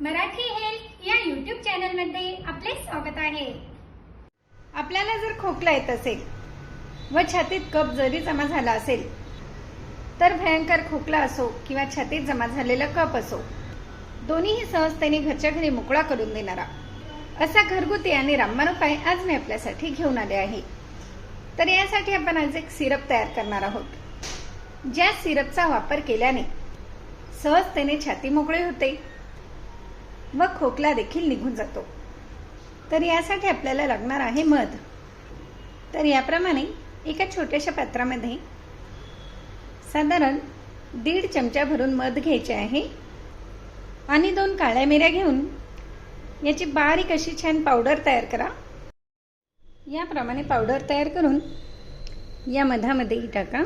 Marathi health या YouTube चॅनलमध्ये आपले स्वागत आहे. आपल्याला जर खोकला येत असेल व छातीत कप जरी जमा झाला असेल तर भयंकर खोकला असो किंवा छातीत जमा झालेला कप असो दोन्हीही सहजतेने घरच्या घरी मोकळा करून देणारा असा घरगुती आणि रामबाण उपाय आज मी आपल्यासाठी घेऊन आले आहे. तर यासाठी आपण आज एक सिरप तयार करणार आहोत. ज्या सिरपचा वापर केल्याने सहजतेने छाती मोकळी होते व खोकला देखील निघून जातो. तर यासाठी आपल्याला लागणार आहे मध. तर याप्रमाणे एका छोट्याशा पात्रामध्ये साधारण दीड चमचा भरून मध घ्यायचे आहे आणि दोन काळ्या मिऱ्या घेऊन याची बारीक अशी छान पावडर तयार करा. याप्रमाणे पावडर तयार करून या मधामध्ये टाका.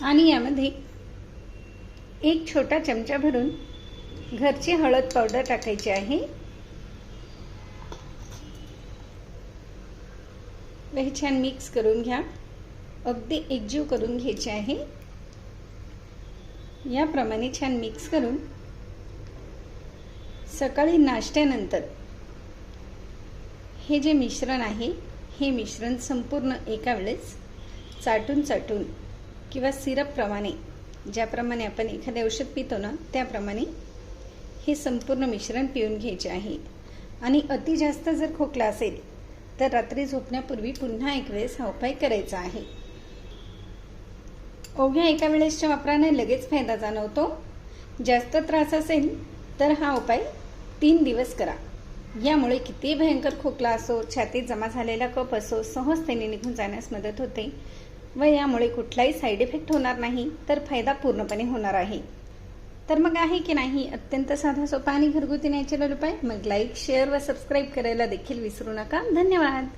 आणि यामध्ये एक छोटा चमचा भरून घरची हळद पावडर टाकायची आहे. हे छान मिक्स करून घ्या. अगदी एकजीव करून घ्यायचे आहे. याप्रमाणे छान मिक्स करून सकाळी नाश्त्यानंतर हे जे मिश्रण आहे हे मिश्रण संपूर्ण एका वेळेस चाटून चाटून किंवा सिरपप्रमाणे ज्याप्रमाणे आपण एखादे औषध पितो ना त्याप्रमाणे हे संपूर्ण मिश्रण पिऊन घ्यायचे आहे. आणि अति जास्त जर खोकला असेल तर रात्री झोपण्यापूर्वी पुन्हा एक वेळेस हा उपाय करायचा आहे. ओघ्या एका वेळेसच्या वापराने लगेच फायदा जाणवतो. जास्त त्रास असेल तर हा उपाय तीन दिवस करा. यामुळे किती भयंकर खोकला असो छातीत जमा झालेला कप असो सहजतेने निघून जाण्यास मदत होते. व यामुळे कुठलाही साईड इफेक्ट होणार नाही तर फायदा पूर्णपणे होणार आहे. तर मग आहे की नाही? अत्यंत साधा सोपा आणि घरगुती नॅचरल उपाय? मग लाईक शेअर व सबस्क्राईब करायला देखील विसरू नका. धन्यवाद.